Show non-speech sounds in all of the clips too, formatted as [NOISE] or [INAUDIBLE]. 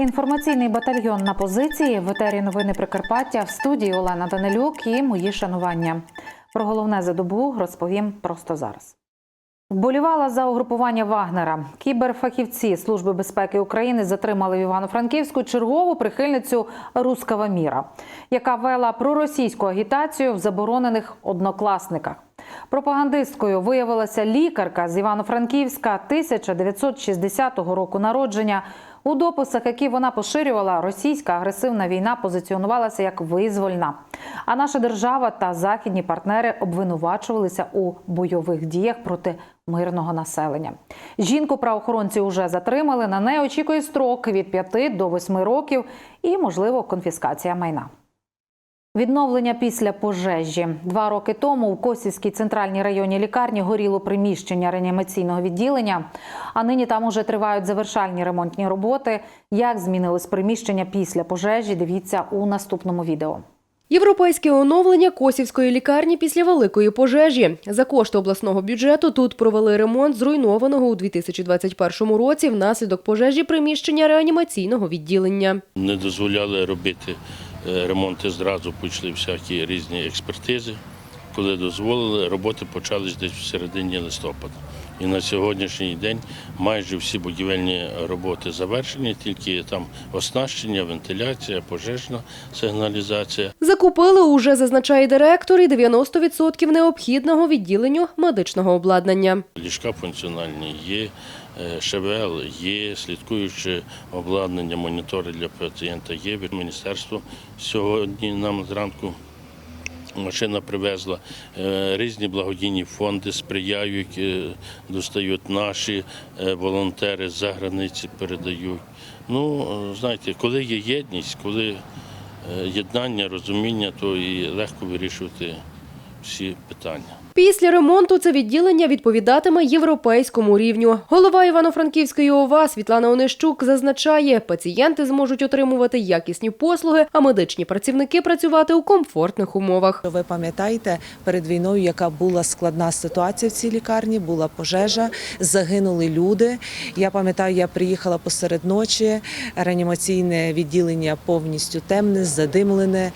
Інформаційний батальйон на позиції в етері новини Прикарпаття в студії Олена Данилюк і мої шанування. Про головне за добу розповім просто зараз. Вболівала за угрупування Вагнера. Кіберфахівці Служби безпеки України затримали в Івано-Франківську чергову прихильницю Рускава міра, яка вела проросійську агітацію в заборонених однокласниках. Пропагандисткою виявилася лікарка з Івано-Франківська 1960 року народження. У дописах, які вона поширювала, російська агресивна війна позиціонувалася як визвольна. А наша держава та західні партнери обвинувачувалися у бойових діях проти мирного населення. Жінку правоохоронці вже затримали. На неї очікує строк від 5 до 8 років і, можливо, конфіскація майна. Відновлення після пожежі два роки тому в Косівській центральній районній лікарні горіло приміщення реанімаційного відділення. А нині там уже тривають завершальні ремонтні роботи. Як змінилось приміщення після пожежі? Дивіться у наступному відео. Європейське оновлення Косівської лікарні після великої пожежі. За кошти обласного бюджету тут провели ремонт зруйнованого у 2021 році внаслідок пожежі приміщення реанімаційного відділення. Не дозволяли робити е, ремонти зразу, почали всякі різні експертизи. Коли дозволили, роботи почались десь в середині листопада. І на сьогоднішній день майже всі будівельні роботи завершені, тільки там оснащення, вентиляція, пожежна сигналізація. Закупили уже, зазначає директор, і 90% необхідного відділенню медичного обладнання. Ліжка функціональні є, е, ШВЛ є, слідкуюче обладнання, монітори для пацієнта є. Від міністерства сьогодні нам зранку машина привезла. Е, Різні благодійні фонди сприяють, е, достають наші е, волонтери з-за границі передають. Ну, знаєте, коли є єдність, коли єднання, розуміння, то і легко вирішувати всі питання. Після ремонту це відділення відповідатиме європейському рівню. Голова Івано-Франківської ОВА Світлана Онищук зазначає, пацієнти зможуть отримувати якісні послуги, а медичні працівники працювати у комфортних умовах. Ви пам'ятаєте перед війною, яка була складна ситуація в цій лікарні, була пожежа, загинули люди. Я пам'ятаю, я приїхала посеред ночі, реанімаційне відділення повністю темне, задимлене.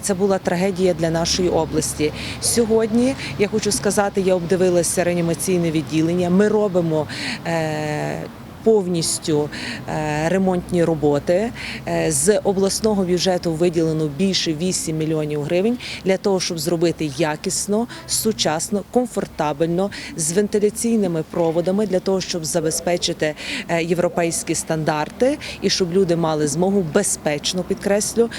Це була трагедія для нашої області. Сьогодні я хочу сказати, я обдивилася реанімаційне відділення. Ми робимо. Е- Повністю е, ремонтні роботи Е, з обласного бюджету виділено більше 8 мільйонів гривень для того, щоб зробити якісно, сучасно, комфортабельно з вентиляційними проводами для того, щоб забезпечити е, європейські стандарти і щоб люди мали змогу безпечно підкреслю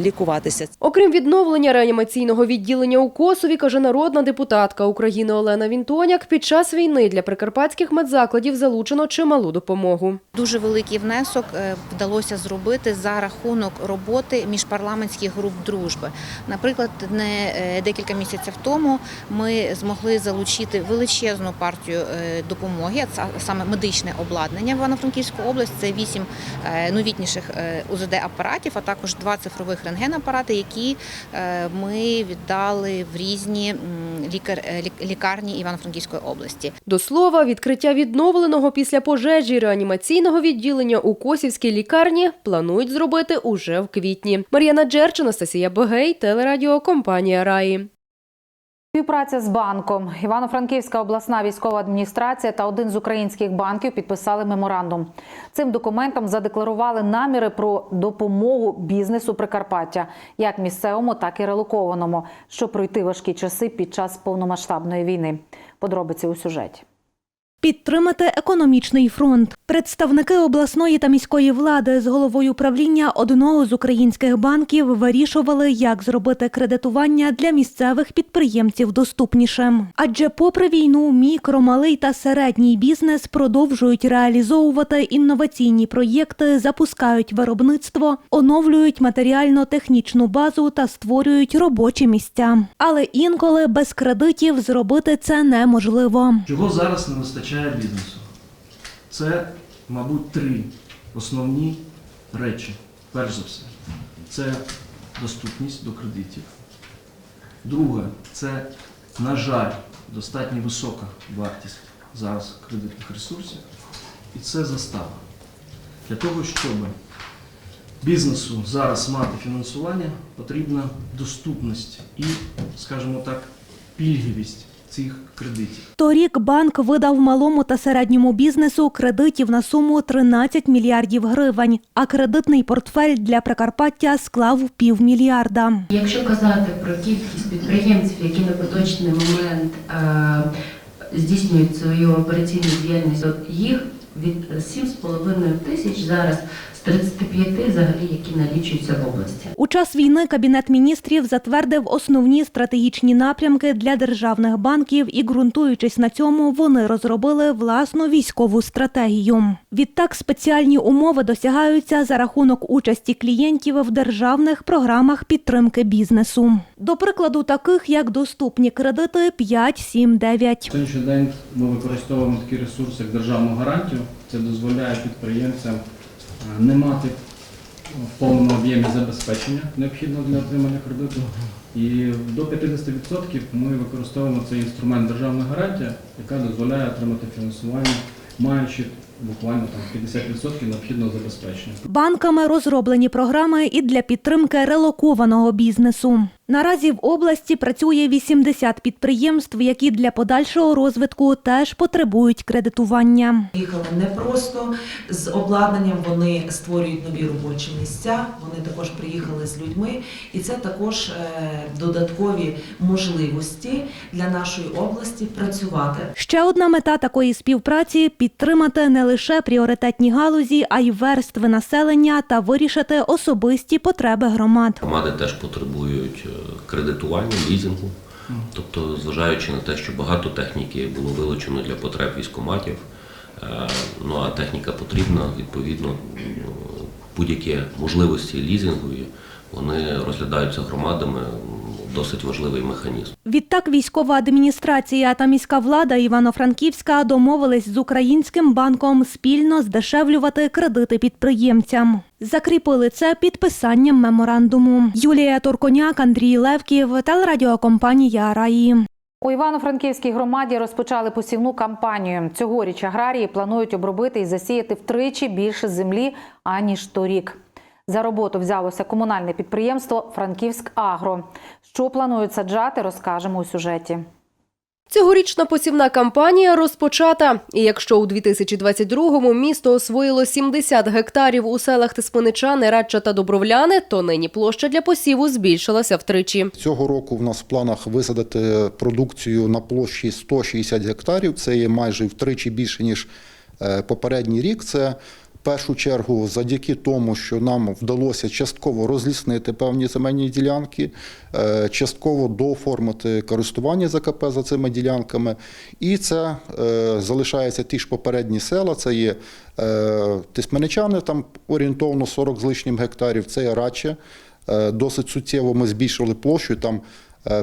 лікуватися. Окрім відновлення реанімаційного відділення у Косові, каже народна депутатка України Олена Вінтоняк, під час війни для прикарпатських медзакладів залучено чималу допомогу. Дуже великий внесок е, вдалося зробити за рахунок роботи міжпарламентських груп дружби. Наприклад, не е, декілька місяців тому ми змогли залучити величезну партію е, допомоги, саме медичне обладнання в Івано-Франківську область. Це вісім новітніших УЗД апаратів, а також два цифрових рентген-апарати, які ми віддали в різні лікарні Івано-Франківської області. До слова, відкриття відновленого після пожежі реанімаційного відділення у Косівській лікарні планують зробити уже в квітні. Мар'яна Джерч, Анастасія Богей, телерадіокомпанія Раї. Співпраця з банком Івано-Франківська обласна військова адміністрація та один з українських банків підписали меморандум. Цим документом задекларували наміри про допомогу бізнесу Прикарпаття, як місцевому, так і релокованому, щоб пройти важкі часи під час повномасштабної війни. Подробиці у сюжеті. Підтримати економічний фронт. Представники обласної та міської влади з головою правління одного з українських банків вирішували, як зробити кредитування для місцевих підприємців доступнішим. Адже, попри війну, мікро, малий та середній бізнес продовжують реалізовувати інноваційні проєкти, запускають виробництво, оновлюють матеріально-технічну базу та створюють робочі місця. Але інколи без кредитів зробити це неможливо. Чого зараз не вистачає бізнесу? Це, мабуть, три основні речі. Перш за все, це доступність до кредитів. Друге, це, на жаль, достатньо висока вартість зараз кредитних ресурсів. І це застава. Для того, щоб бізнесу зараз мати фінансування, потрібна доступність і, скажімо так, пільговість цих кредитів. Торік банк видав малому та середньому бізнесу кредитів на суму 13 мільярдів гривень, а кредитний портфель для Прикарпаття склав півмільярда. Якщо казати про кількість підприємців, які на поточний момент е, здійснюють свою операційну діяльність, то їх від 7,5 тисяч зараз з 35 взагалі, які налічуються в області. У час війни Кабінет міністрів затвердив основні стратегічні напрямки для державних банків і, ґрунтуючись на цьому, вони розробили власну військову стратегію. Відтак спеціальні умови досягаються за рахунок участі клієнтів в державних програмах підтримки бізнесу. До прикладу, таких як доступні кредити 5, 7, 9. На Сьогоднішній день ми використовуємо такі ресурси, як державну гарантію. Це дозволяє підприємцям е, не мати в повному об'ємі забезпечення необхідного для отримання кредиту. І до 50% ми використовуємо цей інструмент державна гарантія, яка дозволяє отримати фінансування, маючи буквально там 50% необхідного забезпечення. Банками розроблені програми і для підтримки релокованого бізнесу. Наразі в області працює 80 підприємств, які для подальшого розвитку теж потребують кредитування. Їхали не просто з обладнанням, вони створюють нові робочі місця. Вони також приїхали з людьми, і це також е, додаткові можливості для нашої області працювати. Ще одна мета такої співпраці підтримати не лише пріоритетні галузі, а й верстви населення та вирішити особисті потреби громад. Громади теж потребують кредитування, лізингу. Тобто, зважаючи на те, що багато техніки було вилучено для потреб військоматів, е, ну а техніка потрібна, відповідно, будь-які можливості лізингові вони розглядаються громадами досить важливий механізм. Відтак військова адміністрація та міська влада Івано-Франківська домовились з українським банком спільно здешевлювати кредити підприємцям. Закріпили це підписанням меморандуму. Юлія Турконяк, Андрій Левків, телерадіокомпанія Раї. У Івано-Франківській громаді розпочали посівну кампанію. Цьогоріч аграрії планують обробити і засіяти втричі більше землі аніж торік. За роботу взялося комунальне підприємство Франківськ Агро. Що планують саджати, розкажемо у сюжеті. Цьогорічна посівна кампанія розпочата. І якщо у 2022-му місто освоїло 70 гектарів у селах Тиспиничани, Радча та Добровляни, то нині площа для посіву збільшилася втричі. Цього року в нас в планах висадити продукцію на площі 160 гектарів. Це є майже втричі більше ніж е, попередній рік. Це в першу чергу завдяки тому, що нам вдалося частково розліснити певні земельні ділянки, е, частково дооформити користування ЗКП за цими ділянками. І це е, залишається ті ж попередні села. Це є е, Тисменичани, там орієнтовно 40 з лишнім гектарів, це є Раче. Досить суттєво ми збільшили площу. Там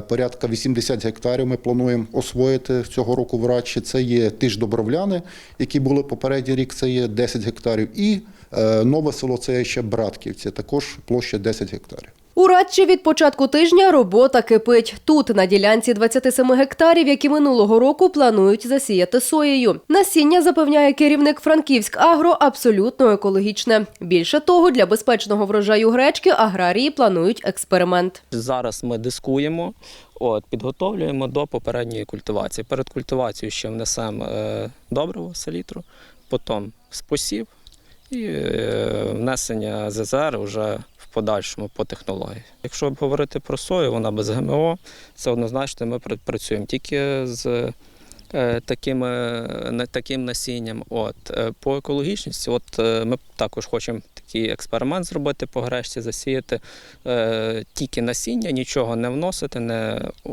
порядка 80 гектарів ми плануємо освоїти цього року в Радчі. Це є ті Добровляни, які були попередній рік, це є 10 гектарів. І е, нове село це є ще Братківці, також площа 10 гектарів. У Радчі від початку тижня робота кипить. Тут, на ділянці 27 гектарів, які минулого року планують засіяти соєю. Насіння, запевняє керівник Франківськ Агро, абсолютно екологічне. Більше того, для безпечного врожаю гречки аграрії планують експеримент. Зараз ми дискуємо, от, підготовлюємо до попередньої культивації. Перед культивацією ще внесемо е, добриво, селітру, потім спосів і е, внесення ЗЗР вже подальшому по технології. Якщо говорити про сою, вона без ГМО, це однозначно ми працюємо тільки з е, такими, на- таким насінням. От, е, по екологічності, от, е, ми також хочемо такий експеримент зробити по гречці, засіяти е, тільки насіння, нічого не вносити, не е,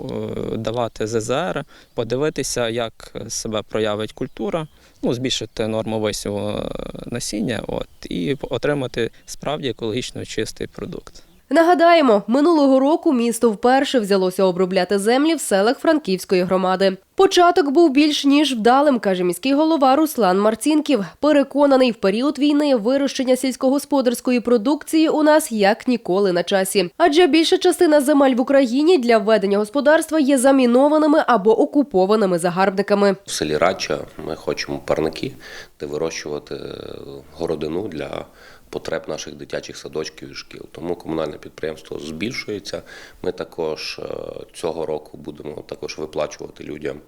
давати ЗЗР, подивитися, як себе проявить культура, ну, збільшити норму висіву е, насіння от, і отримати справді екологічно чистий продукт. Нагадаємо, минулого року місто вперше взялося обробляти землі в селах Франківської громади. Початок був більш ніж вдалим, каже міський голова Руслан Марцінків. Переконаний, в період війни вирощення сільськогосподарської продукції у нас як ніколи на часі. Адже більша частина земель в Україні для ведення господарства є замінованими або окупованими загарбниками. В селі Радча ми хочемо парники, де вирощувати е, городину для потреб наших дитячих садочків і шкіл. Тому комунальне підприємство збільшується. Ми також е, цього року будемо також виплачувати людям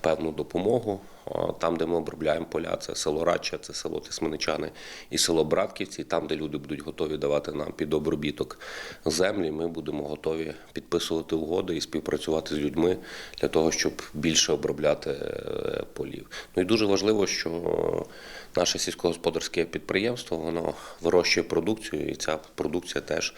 певну допомогу. Е, Там, де ми обробляємо поля, це село Радча, це село Тисменичани і село Братківці. Там, де люди будуть готові давати нам під обробіток землі, ми будемо готові підписувати угоди і співпрацювати з людьми для того, щоб більше обробляти е, полів. Ну і дуже важливо, що наше сільськогосподарське підприємство воно вирощує продукцію, і ця продукція теж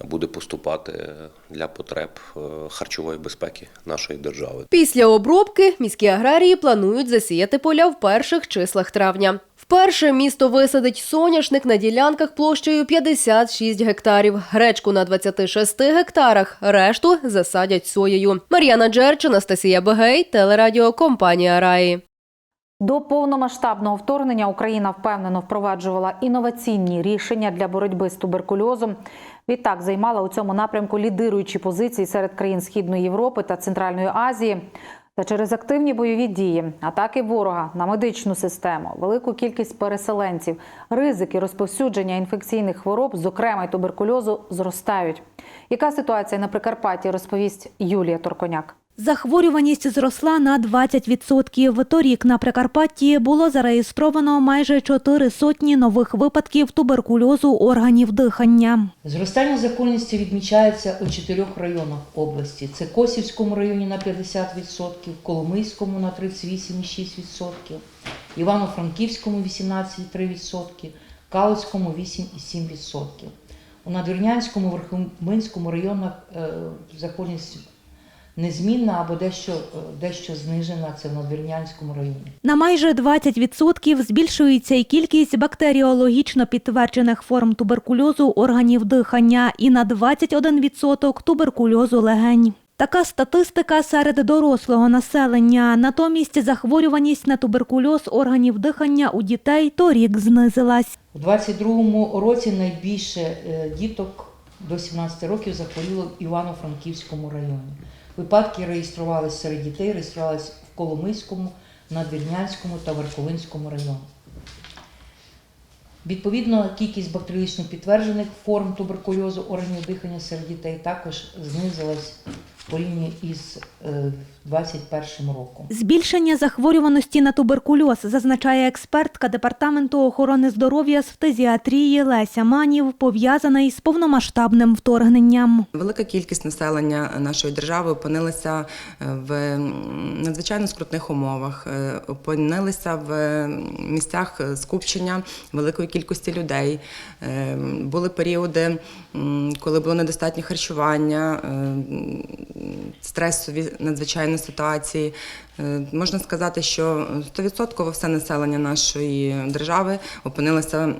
буде поступати для потреб е, харчової безпеки нашої держави. Після обробки міські аграрії планують засіяти поля в перших числах травня. Вперше місто висадить соняшник на ділянках площею 56 гектарів, гречку на 26 гектарах, решту засадять соєю. Мар'яна Джерч, Анастасія Бегей, телерадіо компанія Раї. До повномасштабного вторгнення Україна впевнено впроваджувала інноваційні рішення для боротьби з туберкульозом. Відтак займала у цьому напрямку лідируючі позиції серед країн Східної Європи та Центральної Азії. Та через активні бойові дії, атаки ворога на медичну систему, велику кількість переселенців, ризики розповсюдження інфекційних хвороб, зокрема й туберкульозу, зростають. Яка ситуація на Прикарпатті, розповість Юлія Торконяк. Захворюваність зросла на 20%. Торік на Прикарпатті було зареєстровано майже чотири сотні нових випадків туберкульозу органів дихання. Зростання захворюваності відмічається у чотирьох районах області: це Косівському районі на 50%, Коломийському на 38,6%, Івано-Франківському 18,3%, Калицькому 8,7%. У Надвірнянському, Верховинському районах е, захворюваність незмінна або дещо, е, дещо знижена. Це в Надвірнянському районі. На майже 20% збільшується і кількість бактеріологічно підтверджених форм туберкульозу органів дихання і на 21% туберкульозу легень. Така статистика серед дорослого населення. Натомість захворюваність на туберкульоз органів дихання у дітей торік знизилась. У 22-му році найбільше е, діток до 17 років захворіло в Івано-Франківському районі. Випадки реєструвалися серед дітей, реєструвалися в Коломийському, Надвірнянському та Верховинському районах. Відповідно, кількість бактеріологічно підтверджених форм туберкульозу органів дихання серед дітей також знизилась в порівні із е, 2021 роком. Збільшення захворюваності на туберкульоз, зазначає експертка департаменту охорони здоров'я з фтизіатрії Леся Манів, пов'язана із повномасштабним вторгненням. Велика кількість населення нашої держави опинилася в надзвичайно скрутних умовах, е, опинилися в місцях скупчення великої кількості людей. Е, Були періоди, коли було недостатнє харчування, е, стресові надзвичайні ситуації. Е, Можна сказати, що 100% все населення нашої держави опинилося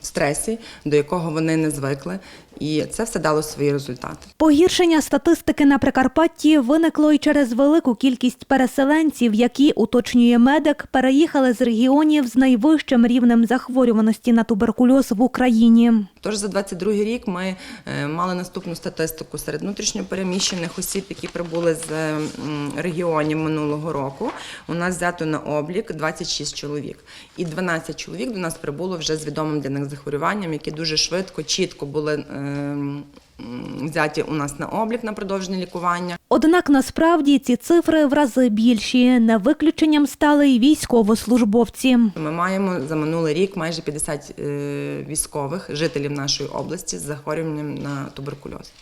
в стресі, до якого вони не звикли, і це все дало свої результати. Погіршення статистики на Прикарпатті виникло й через велику кількість переселенців, які, уточнює медик, переїхали з регіонів з найвищим рівнем захворюваності на туберкульоз в Україні. Тож за 22 рік ми е, мали наступну статистику серед внутрішньопереміщених осіб, які прибули з регіонів минулого року. У нас взято на облік 26 чоловік, і 12 чоловік до нас прибуло вже з відомим для них захворюванням, які дуже швидко, чітко були е, взяті у нас на облік на продовження лікування. Однак насправді ці цифри в рази більші. Не виключенням стали й військовослужбовці. Ми маємо за минулий рік майже 50 е, військових жителів нашої області з захворюванням на туберкульоз.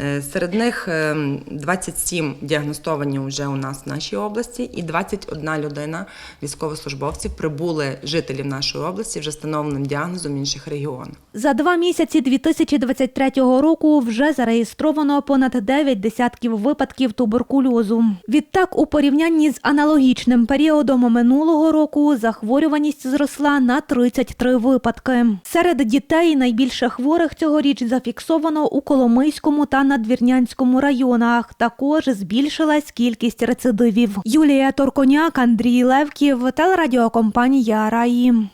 Е, Серед них е, 27 діагностовані вже у нас в нашій області, і 21 людина військовослужбовців прибули жителів нашої області вже встановленим діагнозом інших регіонах. За два місяці 2023 року вже зареєстровано понад 9 десятків випадків туберкульозу. Відтак, у порівнянні з аналогічним періодом минулого року захворюваність зросла на 33 випадки. Серед дітей найбільше хворих цьогоріч зафіксовано у Коломийському та Надвірнянському районах. Також збільшилась кількість рецидивів. Юлія Торконяк, Андрій Левків, телерадіокомпанія Раї.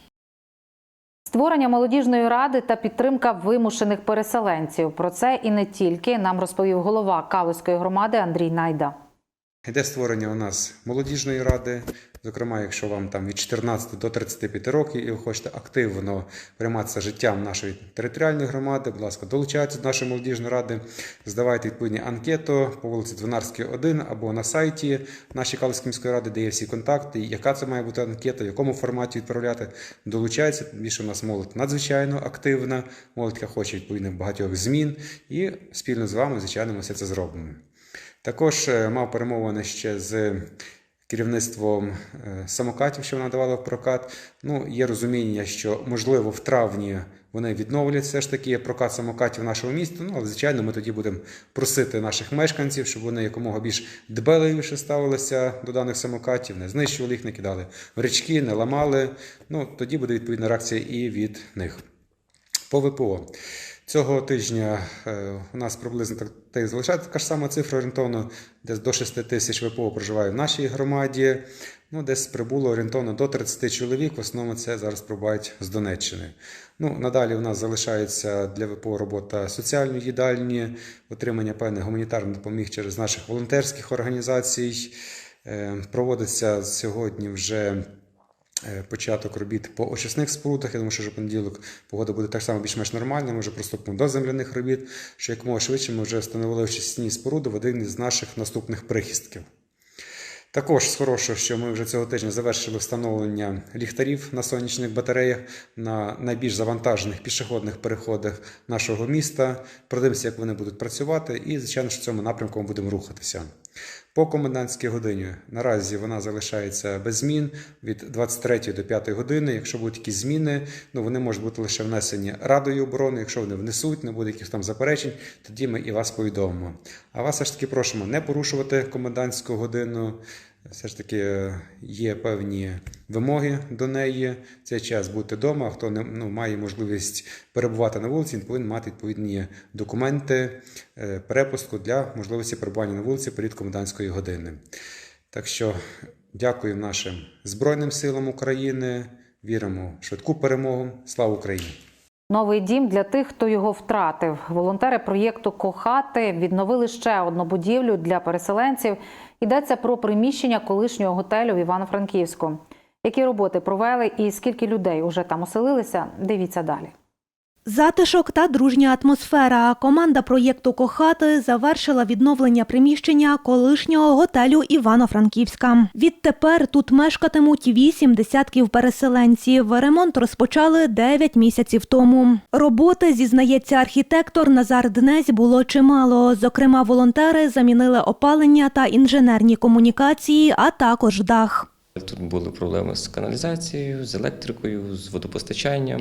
Створення молодіжної ради та підтримка вимушених переселенців. Про це і не тільки нам розповів голова Калузької громади Андрій Найда. Йде створення у нас молодіжної ради. Зокрема, якщо вам там від 14 до 35 років і ви хочете активно прийматися життям нашої територіальної громади, будь ласка, долучайтеся до нашої молодіжної ради, здавайте відповідні анкету по вулиці Двонарській, 1 або на сайті нашої Калицької міської ради, де є всі контакти, яка це має бути анкета, в якому форматі відправляти. Долучайтеся, більше у нас молодь надзвичайно активна, молодь, хоче відповідно багатьох змін, і спільно з вами, звичайно, ми все це зробимо. Також е, мав перемовини ще з керівництвом е, самокатів, що вона давала в прокат. Ну, є розуміння, що можливо в травні вони відновлять все ж таки прокат самокатів в нашому місті. Ну, але звичайно, ми тоді будемо просити наших мешканців, щоб вони якомога більш дбеливіше ставилися до даних самокатів, не знищували їх, не кидали в річки, не ламали. Ну, тоді буде відповідна реакція і від них. По ВПО. Цього тижня е, у нас приблизно так, так залишається така ж сама цифра орієнтовно, десь до 6 тисяч ВПО проживає в нашій громаді. Ну, десь прибуло орієнтовно до 30 чоловік. В основному це зараз прибувають з Донеччини. Ну, надалі у нас залишається для ВПО робота соціальної їдальні, отримання певних гуманітарних допоміг через наших волонтерських організацій. Е, Проводиться сьогодні вже. Е, початок робіт по очисних спорудах. Я думаю, що вже понеділок погода буде так само більш-менш нормальна. Ми вже приступимо до земляних робіт, що якомога швидше ми вже встановили очисні споруди в один із наших наступних прихистків. Також з хорошого, що ми вже цього тижня завершили встановлення ліхтарів на сонячних батареях на найбільш завантажених пішохідних переходах нашого міста. Продивимося, як вони будуть працювати, і, звичайно, що в цьому напрямку ми будемо рухатися. По комендантській годині наразі вона залишається без змін від 23 до 5 години. Якщо будуть якісь зміни, ну вони можуть бути лише внесені Радою оборони. Якщо вони внесуть, не буде якихось там заперечень, тоді ми і вас повідомимо. А вас все ж таки просимо не порушувати комендантську годину. Все ж таки е, є певні вимоги до неї. В цей час бути вдома. Хто не ну, має можливість перебувати на вулиці, він повинен мати відповідні документи, е, перепустку для можливості перебування на вулиці перед комендантської години. Так що дякую нашим Збройним силам України. Віримо в швидку перемогу. Слава Україні! Новий дім для тих, хто його втратив. Волонтери проєкту Кохати відновили ще одну будівлю для переселенців. Йдеться про приміщення колишнього готелю в Івано-Франківську. Які роботи провели і скільки людей уже там оселилися? Дивіться далі. Затишок та дружня атмосфера. Команда проєкту Кохати завершила відновлення приміщення колишнього готелю Івано-Франківська. Відтепер тут мешкатимуть вісім десятків переселенців. Ремонт розпочали 9 місяців тому. Роботи, зізнається архітектор Назар Днесь, було чимало. Зокрема, волонтери замінили опалення та інженерні комунікації, а також дах. Тут були проблеми з каналізацією, з електрикою, з водопостачанням,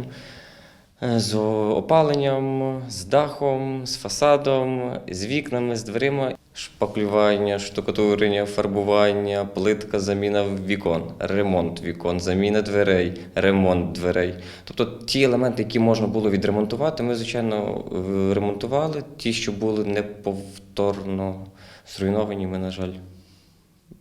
з опаленням, з дахом, з фасадом, з вікнами, з дверима, шпаклювання, штукатурення, фарбування, плитка, заміна вікон, ремонт вікон, заміна дверей, ремонт дверей. Тобто ті елементи, які можна було відремонтувати, ми, звичайно, е, ремонтували. Ті, що були неповторно зруйновані, ми, на жаль,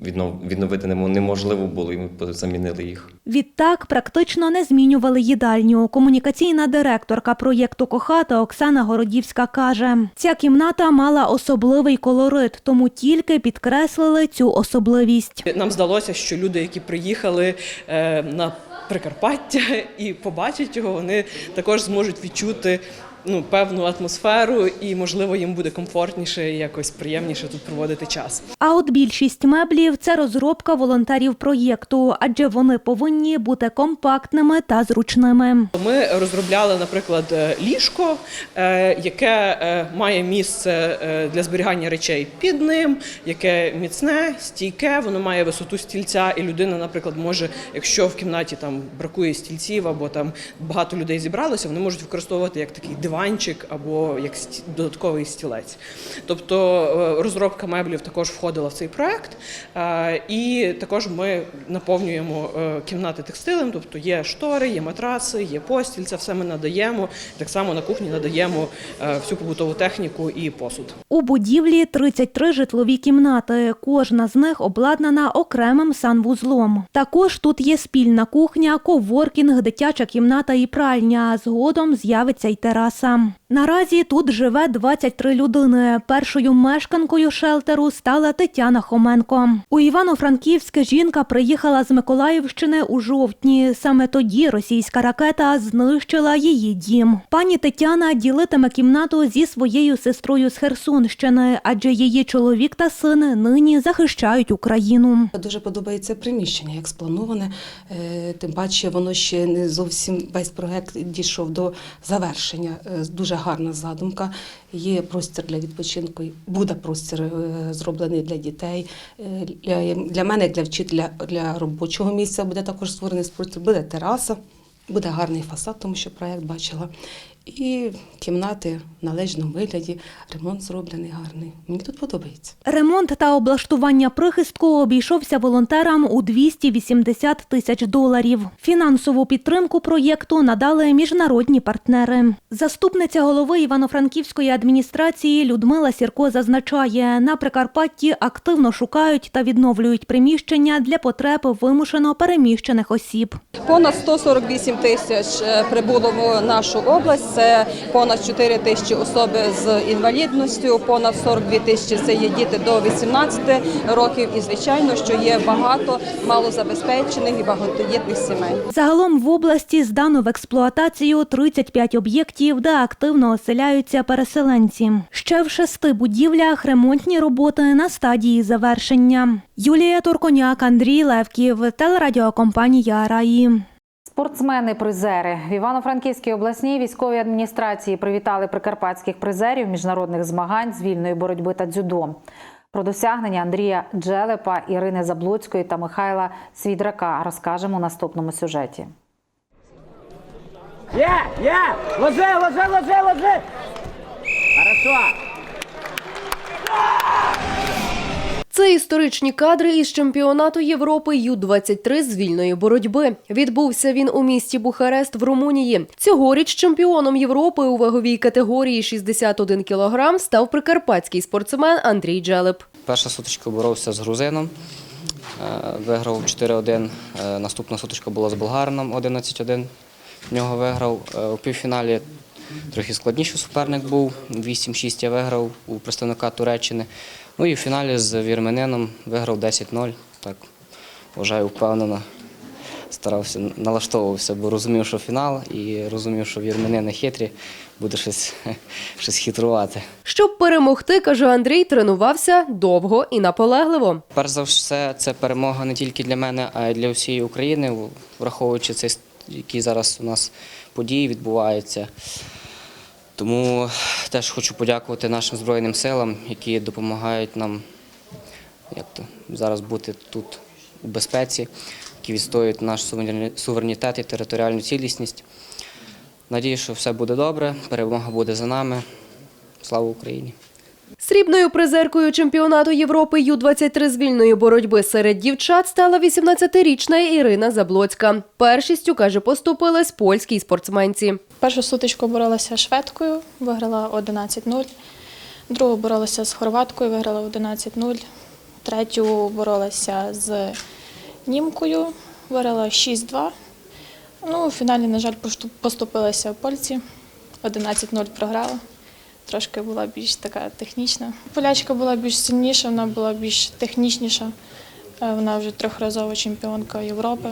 відновити неможливо було, і ми замінили їх. Відтак практично не змінювали їдальню. Комунікаційна директорка проєкту Кохата Оксана Городівська каже: ця кімната мала особливий колорит, тому тільки підкреслили цю особливість. Нам здалося, що люди, які приїхали е, на Прикарпаття [LAUGHS] і побачать його, вони також зможуть відчути ну, певну атмосферу, і можливо їм буде комфортніше і якось приємніше тут проводити час. А от більшість меблів це розробка волонтерів проєкту, адже вони повинні бути компактними та зручними. Ми розробляли, наприклад, е, ліжко, е, яке е, має місце для зберігання речей під ним, яке міцне, стійке, воно має висоту стільця, і людина, наприклад, може, якщо в кімнаті там бракує стільців або там багато людей зібралося, вони можуть використовувати як такий диванчик або як додатковий стілець. Тобто е, розробка меблів також входила в цей проект, е, і також ми наповнюємо е, кімнати текстилем, тобто є штори, є матраци, є постіль, це все ми надаємо. Так само на кухні надаємо всю побутову техніку і посуд. У будівлі 33 житлові кімнати. Кожна з них обладнана окремим санвузлом. Також тут є спільна кухня, коворкінг, дитяча кімната і пральня. Згодом з'явиться й тераса. Наразі тут живе 23 людини. Першою мешканкою шелтеру стала Тетяна Хоменко. У Івано-Франківське жінка приїхала з Миколаївщини у жовтні. Саме тоді російська ракета знищила її дім. Пані Тетяна ділитиме кімнату зі своєю сестрою з Херсонщини, адже її чоловік та син нині захищають Україну. Дуже подобається приміщення, як сплановане. Е, Тим паче, воно ще не зовсім весь проект дійшов до завершення. Е, Дуже гарна задумка. Є простір для відпочинку, буде простір е, зроблений для дітей. Е, Для, мене, як для вчителя, для робочого місця буде також створений простір, буде тераса, буде гарний фасад, тому що проєкт бачила. І кімнати в належному вигляді, ремонт зроблений гарний. Мені тут подобається. Ремонт та облаштування прихистку обійшовся волонтерам у 280 тисяч доларів. Фінансову підтримку проєкту надали міжнародні партнери. Заступниця голови Івано-Франківської адміністрації Людмила Сірко зазначає, на Прикарпатті активно шукають та відновлюють приміщення для потреб вимушено переміщених осіб. Понад 148 тисяч е, прибуло в нашу область. Це понад 4 тисячі особи з інвалідністю, понад 42 тисячі це є діти до 18 років. І звичайно, що є багато малозабезпечених і багатодітних сімей. Загалом в області здано в експлуатацію 35 об'єктів, де активно оселяються переселенці. Ще в шести будівлях ремонтні роботи на стадії завершення. Юлія Турконяк, Андрій Левків, телерадіокомпанія Раї. Спортсмени-призери в Івано-Франківській обласній військовій адміністрації привітали прикарпатських призерів міжнародних змагань з вільної боротьби та дзюдо. Про досягнення Андрія Джелепа, Ірини Заблоцької та Михайла Свідрака розкажемо у наступному сюжеті. Є, є! Ложи, ложи, ложи, ложи! Хорошо! Це історичні кадри із чемпіонату Європи Ю-23 з вільної боротьби. Відбувся він у місті Бухарест в Румунії. Цьогоріч чемпіоном Європи у ваговій категорії 61 кілограм став прикарпатський спортсмен Андрій Джелеп. Перша сутичка боровся з грузином, е, виграв 4-1. Е, Наступна сутичка була з болгарином 11-1. В нього виграв. Е, У півфіналі трохи складніший суперник був. 8-6 я виграв у представника Туреччини. Ну і в фіналі з вірменином виграв 10-0. Так, вважаю, впевнено. Старався, налаштовувався, бо розумів, що фінал, і розумів, що вірменини хитрі, буде щось, [LAUGHS] щось хитрувати. Щоб перемогти, каже Андрій, тренувався довго і наполегливо. Перш за все, це перемога не тільки для мене, а й для всієї України, враховуючи цей, які зараз у нас події відбуваються. Тому теж хочу подякувати нашим Збройним силам, які допомагають нам як то, зараз бути тут у безпеці, які відстоюють наш суверенітет і територіальну цілісність. Надію, що все буде добре, перемога буде за нами. Слава Україні! Срібною призеркою чемпіонату Європи Ю-23 з вільної боротьби серед дівчат стала 18-річна Ірина Заблоцька. Першістю, каже, поступилась польській спортсменці. Першу сутичку боролася шведкою, виграла 11-0. Другу боролася з хорваткою, виграла 11-0. Третю боролася з німкою, виграла 6-2. Ну, у фіналі, на жаль, поступилася польці. 11-0 програла. Трошки була більш така технічна. Полячка була більш сильніша, вона була більш технічніша. Е, Вона вже трьохразова чемпіонка Європи.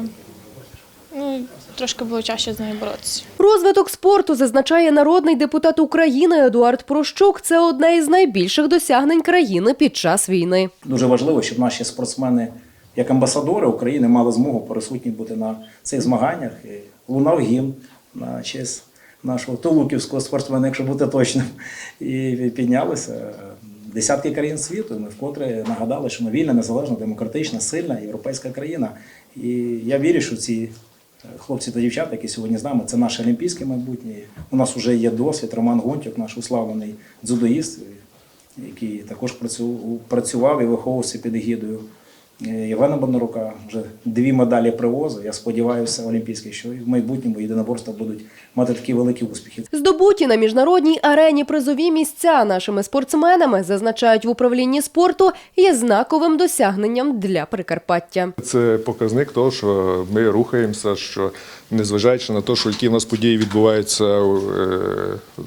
Ну, трошки було чаще з нею боротися. Розвиток спорту зазначає народний депутат України Едуард Прощук. Це одне із найбільших досягнень країни під час війни. Дуже важливо, щоб наші спортсмени, як амбасадори України, мали змогу присутні бути на цих змаганнях. І лунав гімн на честь нашого тулуківського спортсмена, якщо бути точним, і піднялися десятки країн світу. Ми вкотре нагадали, що ми вільна, незалежна, демократична, сильна європейська країна. І я вірю, що ці хлопці та дівчата, які сьогодні з нами, це наше олімпійське майбутнє. У нас вже є досвід. Роман Гонтюк, наш уславлений дзюдоїст, який також працював і виховувався під егідою е, Євгена Бондарука. Вже дві медалі привозив. Я сподіваюся, олімпійські, що і в майбутньому єдиноборства будуть мати такі великі успіхи. Здобуті на міжнародній арені призові місця нашими спортсменами зазначають в управлінні спорту є знаковим досягненням для Прикарпаття. Це показник того, що ми рухаємося, що незважаючи на те, що які в нас події відбуваються е,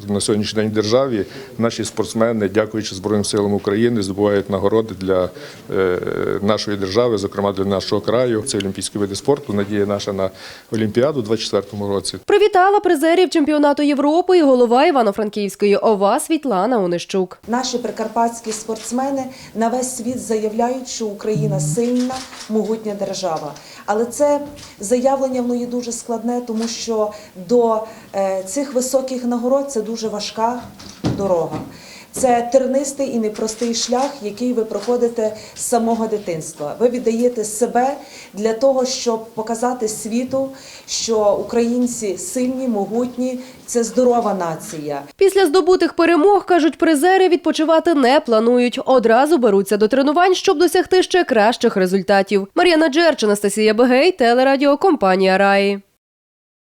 на сьогоднішній день в державі, наші спортсмени, дякуючи Збройним силам України, здобувають нагороди для е, нашої держави, зокрема для нашого краю. Це олімпійські види спорту. Надія наша на Олімпіаду у 2024 році. Привітала призерів чемпіонату Європи і голова Івано-Франківської ОВА Світлана Онищук. Наші прикарпатські спортсмени на весь світ заявляють, що Україна сильна, могутня держава. Але це заявлення воно є дуже складне, тому що до е, цих високих нагород це дуже важка дорога. Це тернистий і непростий шлях, який ви проходите з самого дитинства. Ви віддаєте себе для того, щоб показати світу, що українці сильні, могутні, це здорова нація. Після здобутих перемог, кажуть призери, відпочивати не планують. Одразу беруться до тренувань, щоб досягти ще кращих результатів. Мар'яна Джерч, Анастасія Бегей, телерадіокомпанія Раї.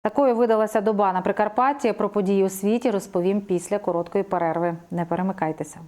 Такою видалася доба на Прикарпатті. Про події у світі розповім після короткої перерви. Не перемикайтеся.